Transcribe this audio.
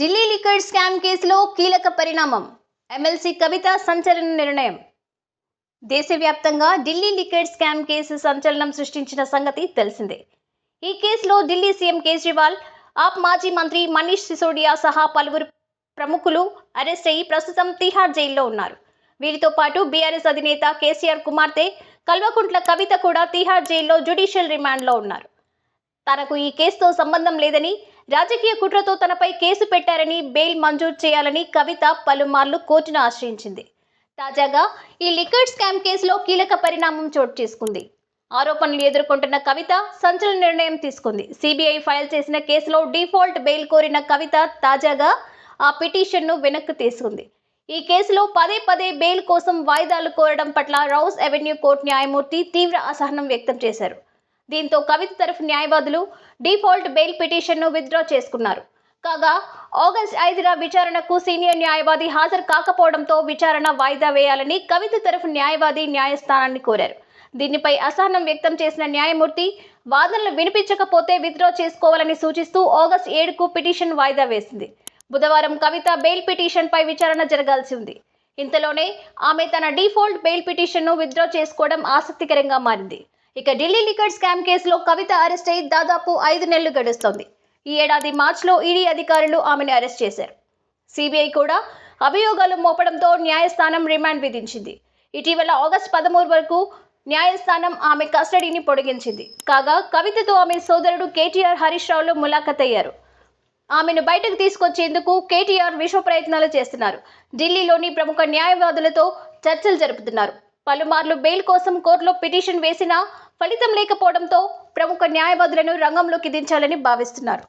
Delhi లికెట్ scam కేసులో కీలక పరిణామం. ఎమ్మెల్సీ కవిత సంచలన నిర్ణయం. దేశవ్యాప్తంగా ఢిల్లీ లిక్విడ్ స్కామ్ కేసు సంచలనం సృష్టించిన సంగతి తెలిసిందే. ఈ కేసులో ఢిల్లీ సీఎం కేజ్రీవాల్ ఆప్ మాజీ మంత్రి మనీష్ సిసోడియా సహా పలువురు ప్రముఖులు అరెస్ట్ అయ్యి ప్రస్తుతం తిహార్ జైల్లో ఉన్నారు. వీరితో పాటు బీఆర్ఎస్ అధినేత కేసీఆర్ కుమార్తె కల్వకుంట్ల కవిత కూడా తిహార్ జైల్లో జ్యుడిషియల్ రిమాండ్లో ఉన్నారు. తనకు ఈ కేసుతో సంబంధం లేదని రాజకీయ కుట్రతో తనపై కేసు పెట్టారని బెయిల్ మంజూరు చేయాలని కవిత పలుమార్లు కోర్టును ఆశ్రయించింది. తాజాగా ఈ లిక్విడ్ స్కామ్ కేసులో కీలక పరిణామం చోటు చేసుకుంది. ఆరోపణలు ఎదుర్కొంటున్న కవిత సంచలన నిర్ణయం తీసుకుంది. సిబిఐ ఫైల్ చేసిన కేసులో డిఫాల్ట్ బెయిల్ కోరిన కవిత తాజాగా ఆ పిటిషన్ను వెనక్కి తీసుకుంది. ఈ కేసులో పదే పదే బెయిల్ కోసం వాయిదాలు కోరడం పట్ల రౌస్ అవెన్యూ కోర్టు న్యాయమూర్తి తీవ్ర అసహనం వ్యక్తం చేశారు. దీంతో కవిత తరఫు న్యాయవాదులు డిఫాల్ట్ బెయిల్ పిటిషన్ను విత్డ్రా చేసుకున్నారు. కాగా ఆగస్ట్ ఐదున విచారణకు సీనియర్ న్యాయవాది హాజరు కాకపోవడంతో విచారణ వాయిదా వేయాలని కవిత తరఫు న్యాయవాది న్యాయస్థానాన్ని కోరారు. దీనిపై అసహనం వ్యక్తం చేసిన న్యాయమూర్తి వాదనలు వినిపించకపోతే విత్డ్రా చేసుకోవాలని సూచిస్తూ ఆగస్ట్ ఏడుకు పిటిషన్ వాయిదా వేసింది. బుధవారం కవిత బెయిల్ పిటిషన్పై విచారణ జరగాల్సి ఉంది. ఇంతలోనే ఆమె తన డిఫాల్ట్ బెయిల్ పిటిషన్ను విత్డ్రా చేసుకోవడం ఆసక్తికరంగా మారింది. ఇక ఢిల్లీ లిక్కర్ స్కామ్ కేసులో కవిత అరెస్ట్ అయి దాదాపు ఐదు నెలలు గడుస్తోంది. ఈ ఏడాది మార్చిలో ఈడీ అధికారులు ఆమెను అరెస్ట్ చేశారు. సిబిఐ కూడా అభియోగాలు మోపడంతో న్యాయస్థానం రిమాండ్ విధించింది. ఇటీవల ఆగస్టు పదమూడు వరకు న్యాయస్థానం ఆమె కస్టడీని పొడిగించింది. కాగా కవితతో ఆమె సోదరుడు కేటీఆర్ హరీష్ రావులు ములాఖత్ అయ్యారు ఆమెను బయటకు తీసుకొచ్చేందుకు కేటీఆర్ విశ్వ ప్రయత్నాలు చేస్తున్నారు. ఢిల్లీలోని ప్రముఖ న్యాయవాదులతో చర్చలు జరుపుతున్నారు. పలుమార్లు బెయిల్ కోసం కోర్టులో పిటిషన్ వేసినా ఫలితం లేకపోవడంతో ప్రముఖ న్యాయవాదులను రంగంలోకి దించాలని భావిస్తున్నారు.